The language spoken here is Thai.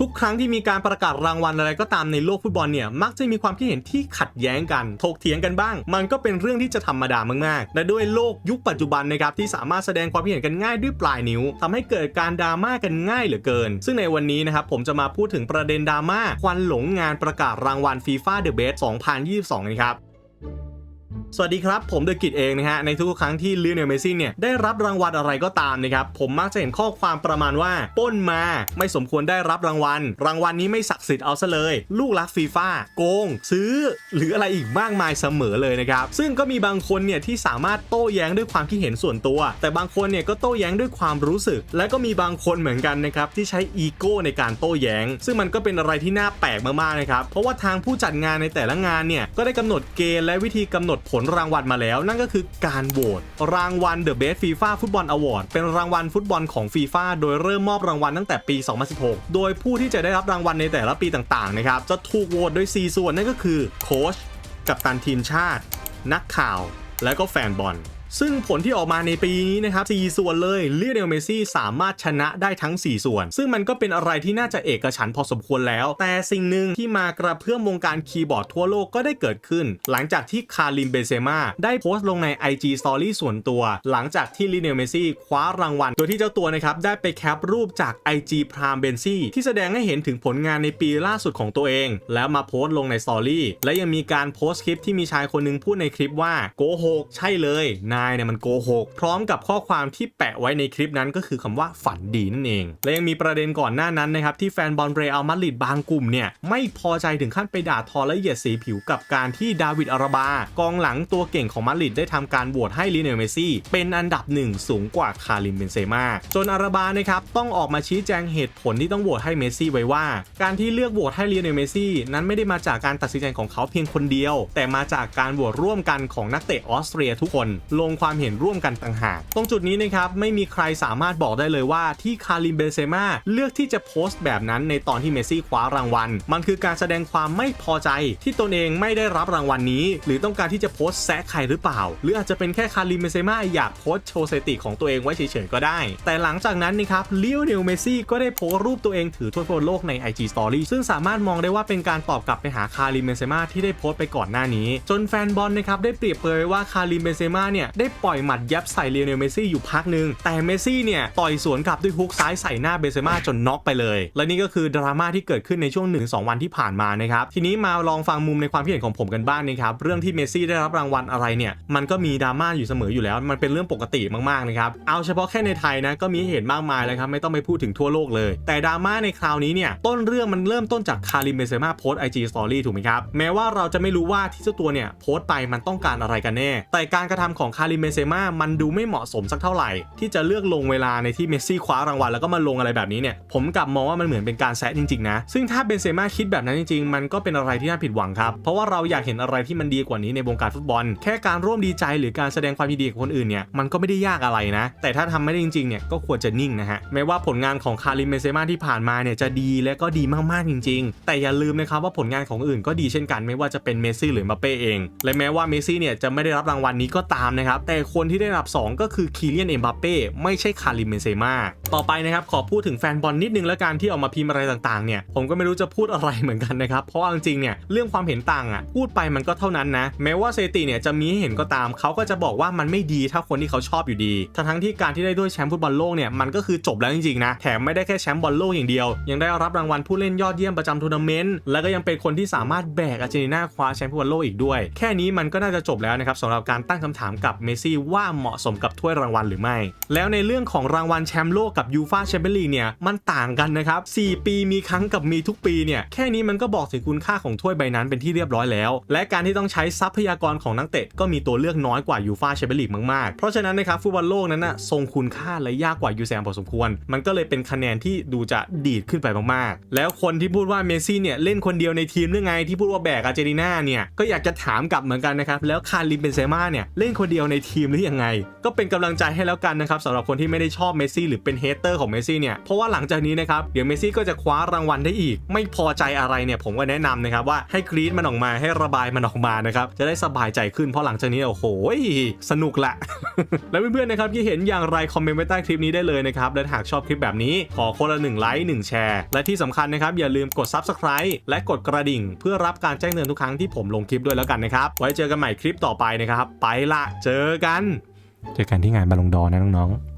ทุกครั้งที่มีการประกาศรางวัลอะไรก็ตามในโลกฟุตบอลเนี่ยมักจะมีความคิดเห็นที่ขัดแย้งกันถกเถียงกันบ้าง มันก็เป็นเรื่องที่จะธรรมดามากๆและด้วยโลกยุคปัจจุบันนะครับที่สามารถแสดงความคิดเห็นกันง่ายด้วยปลายนิ้วทำให้เกิดการดราม่ากันง่ายเหลือเกิน ซึ่งในวันนี้นะครับผมจะมาพูดถึงประเด็นดราม่าควันหลงงานประกาศรางวัล FIFA The Best 2022นะครับ สวัสดีครับ ผมเดอะกิจเองนะฮะ ในทุกครั้งที่ลิเนลเมซี่เนี่ย ได้รับรางวัลอะไรก็ตามนะครับ ผมมักจะเห็นข้อความประมาณว่าป้นมาไม่สมควรได้รับรางวัล รางวัลนี้ไม่ศักดิ์สิทธิ์เอาซะเลย ลูกรักฟีฟ่าโกง ซื้อ หรืออะไรอีกมากมายเสมอเลยนะครับ ซึ่งก็มีบางคนเนี่ยที่สามารถโต้แย้งด้วยความคิดเห็นส่วนตัว แต่บางคนเนี่ยก็โต้แย้งด้วยความรู้สึก และก็มีบางคนเหมือนกันนะครับที่ใช้อีโก้ในการโต้แย้ง ซึ่งมันก็เป็นอะไรที่น่าแปลกมากๆนะครับเพราะว่าทางผู้จัดงานในแต่ละงานเนี่ยก็ได้กำหนดเกณฑ์และวิธีกำหนดผลลรางวัลมาแล้ว นั่นก็คือการโหวตรางวัล The Best FIFA Football Award เป็นรางวัลฟุตบอลของ FIFA โดยเริ่มมอบรางวัลตั้งแต่ปี 2016 โดยผู้ที่จะได้รับรางวัลในแต่ละปีต่างๆนะครับจะถูกโหวตโดย 4 ส่วนนั่นก็คือโค้ชกัปตันทีมชาติ นักข่าว และก็แฟนบอล ซึ่งผลที่ออกมาในปีนี้นะครับ4ส่วนเลยเลียเนลเมซี่สามารถชนะได้ทั้ง 4 ส่วน ซึ่งมันก็เป็นอะไรที่น่าจะเอกฉันพอสมควรแล้ว แต่สิ่งหนึ่งที่มากระเพื่อมวงการคีย์บอร์ดทั่วโลกก็ได้เกิดขึ้น หลังจากที่คาริมเบเซมาได้โพสต์ลงใน IG Story ส่วนตัว หลังจากที่ลีเนลเมซี่คว้ารางวัล โดยที่เจ้าตัวนะครับได้ไปแคปรูปจาก IG พรามเบนซี่ที่แสดงให้เห็นถึงผลงานในปีล่าสุดของตัวเอง แล้วมาโพสต์ลงในสตอรี่และยังมีการโพสต์คลิปที่มีชายคนหนึงพูดในคลิปว่าโกหกใช่เลยนายเนี่ยมันโกหกพร้อมกับข้อความที่แปะไว้ในคลิปนั้นก็คือคำว่าฝันดีนั่นเอง และยังมีประเด็นก่อนหน้านั้นนะครับที่แฟนบอลเรอัลมาดริดบางกลุ่มเนี่ยไม่พอใจถึงขั้นไปด่าทอและเหยียดสีผิวกับการที่ดาวิดอาราบากองหลังตัวเก่งของมาดริดได้ทำการโหวตให้ลิเนลเมซี่เป็นอันดับหนึ่งสูงกว่าคาริมเบนเซม่าจนอาราบานะครับต้องออกมาชี้แจงเหตุผลที่ต้องโหวตให้เมซี่ไว้ว่า การที่เลือกโหวตให้ลิเนลเมซี่นั้นไม่ได้มาจากการตัดสินใจของเขาเพียงคนเดียว แต่มาจากการโหวตร่วมกันของนักเตะออสเตรียทุกคนลงความเห็นร่วมกันต่างหาก ตรงจุดนี้นะครับไม่มีใครสามารถบอกได้เลยว่าที่คาริมเบนเซม่าเลือกที่จะโพสต์แบบนั้นในตอนที่เมซี่คว้ารางวัล มันคือการแสดงความไม่พอใจที่ตนเองไม่ได้รับรางวัลนี้ หรือต้องการที่จะโพสต์แซะใครหรือเปล่า หรืออาจจะเป็นแค่คาริมเบนเซม่าอยากโพสต์โชว์สถิติของตัวเองไว้เฉยๆก็ได้ แต่หลังจากนั้นนะครับลิโอเนลเมซี่ก็ได้โพสต์รูปตัวเองถือถ้วยฟุตบอลโลกใน IG Story ซึ่งสามารถมองได้ว่าเป็นการตอบกลับไปหาคาริมเบนเซม่าที่ได้โพสต์ไปก่อนหน้านี้ จนแฟนบอลนะครับได้เปรียบเปรยว่าคาริมเบนเซม่าเนี่ยได้ปล่อยหมัดยับใส่เลิโอเนลเมซี่อยู่พักหนึ่งแต่เมซี่เนี่ยต่อยสวนกลับด้วยฮุกซ้ายใส่หน้าเบเซม่าจนน็อกไปเลย และนี่ก็คือดราม่าที่เกิดขึ้นในช่วง 1-2 วันที่ผ่านมานะครับทีนี้มาลองฟังมุมในความคิดเห็นของผมกันบ้างนะครับเรื่องที่เมซี่ได้รับรางวัลอะไรเนี่ยมันก็มีดราม่าอยู่เสมออยู่แล้ว มันเป็นเรื่องปกติมากๆนะครับเอาเฉพาะแค่ในไทยนะก็มีเห็นมากมายเลยครับไม่ต้องไปพูดถึงทั่วโลกเลย แต่ดราม่าในคราวนี้เนี่ยต้นเรื่องมันเริ่มต้นจากคาริมเบเซม่าโพสไอจีสตอรี่ถูกไหมครับแม้ว่าเราจะไม่รู้ว่าที่เจ้าตัวเนี่ยโพสต์ไปมันต้องการอะไรกันแน่ แต่การกระทำของคาริมเบนเซม่ามันดูไม่เหมาะสมสักเท่าไหร่ ที่จะเลือกลงเวลาในที่เมสซี่คว้ารางวัลแล้วก็มาลงอะไรแบบนี้เนี่ยผมกลับมองว่ามันเหมือนเป็นการแซะจริงๆนะซึ่งถ้าเบนเซม่าคิดแบบนั้นจริงๆ มันก็เป็นอะไรที่น่าผิดหวังครับ เพราะว่าเราอยากเห็นอะไรที่มันดีกว่านี้ในวงการฟุตบอล แค่การร่วมดีใจหรือการแสดงความยินดีกับคนอื่นเนี่ยมันก็ไม่ได้ยากอะไรนะ แต่ถ้าทำไม่ได้จริงๆเนี่ยก็ควรจะนิ่งนะฮะแม้ว่าผลงานของคาริมเบนเซม่าที่ผ่านมาเนี่ยจะดีและก็ดีมากๆจริง ๆ แต่อย่าลืมนะครับว่าผลงานของอื่นก็ดีเช่นกัน ไม่ว่าจะเป็นเมสซี่หรือมบัปเป้เอง และแม้ว่าเมสซี่เนี่ยจะไม่ได้รับรางวัลนี้ก็ตามนะครับแต่คนที่ได้รับสองก็คือคีเลียนเอ็มบัปเป้ไม่ใช่คาริมเบนเซม่าต่อไปนะครับขอพูดถึงแฟนบอลนิดนึงแล้วกันที่ออกมาพิมพ์อะไรต่างๆเนี่ยผมก็ไม่รู้จะพูดอะไรเหมือนกันนะครับเพราะาจริงๆเนี่ยเรื่องความเห็นต่างอะพูดไปมันก็เท่านั้นนะแม้ว่าเซติเนี่ยจะมีให้เห็นก็ตามเขาก็จะบอกว่ามันไม่ดีเท่าคนที่เขาชอบอยู่ดีทั้งทั้งที่การที่ได้ด้วยแชมป์ฟุตบอลโลกเนี่ยมันก็คือจบแล้วจริงๆนะแถมไม่ได้แค่แชมป์บอลโลกอย่างเดียว ยังได้รับรางวัลผู้เล่นยอดเยี่ยมประจำทัวร์นาเมนต์แล้วก็ยังเป็นคนที่สามารถแบกอาร์เจนตินาคว้าแชมป์ฟุตบอลโลกอีกด้วย แค่นี้มันก็น่าจะจบแล้วนะครับสำหรับการตั้งคำถามกับเมสซี่ว่าเหมาะสมกับถ้วยรางวัลหรือไม่ แล้วในเรื่องของรางวัลแชมป์โลกกับยูฟาแชมเปี้ยนลีกเนี่ยมันต่างกันนะครับ 4 ปีมีครั้งกับมีทุกปีเนี่ยแค่นี้มันก็บอกถึงคุณค่าของถ้วยใบนั้นเป็นที่เรียบร้อยแล้ว และการที่ต้องใช้ทรัพยากรของนักเตะก็มีตัวเลือกน้อยกว่ายูฟาแชมเปี้ยนลีกมากๆ เพราะฉะนั้นนะครับฟุตบอลโลกนั้นนะทรงคุณค่าและยากกว่ายูแซมพอสมควร มันก็เลยเป็นคะแนนที่ดูจะดีดขึ้นไปมากๆ แล้วคนที่พูดว่าเมสซี่เนี่ยเล่นคนเดียวในทีมหรือไงที่พูดว่าแบกอาร์เจนตินาเนี่ยก็อยากจะถามกลับเหมือนกันนะครับแล้วคาริมเบนเซม่าเนี่ยเล่นคนเดียวในทีมหรือยังไง ก็เป็นกำลังใจให้แล้วกันนะครับสำหรับคนที่ไม่ได้ชอบเมสซี่หรือเป็นเฮเตอร์ของเมสซี่เนี่ยเพราะว่าหลังจากนี้นะครับเดี๋ยวเมสซี่ก็จะคว้ารางวัลได้อีก ไม่พอใจอะไรเนี่ยผมก็แนะนำนะครับว่าให้กรีดมันออกมาให้ระบายมันออกมานะครับจะได้สบายใจขึ้นเพราะหลังจากนี้โอ้โหสนุกละ แล้วเพื่อนๆนะครับที่เห็นอย่างไรคอมเมนต์ไว้ใต้คลิปนี้ได้เลยนะครับและหากชอบคลิปแบบนี้ขอคนละ1ไลค์1แชร์ และที่สำคัญนะครับอย่าลืมกด Subscribe และกดกระดิ่ง เพื่อรับการแจ้งเตือนทุกครั้งที่ผมลงคลิปด้วยแล้วกันนะครับไว้เจอกันใหม่คลิปต่อไปนะครับไปละเจอกัน เจอกันที่งานบาลงดอนะน้องๆ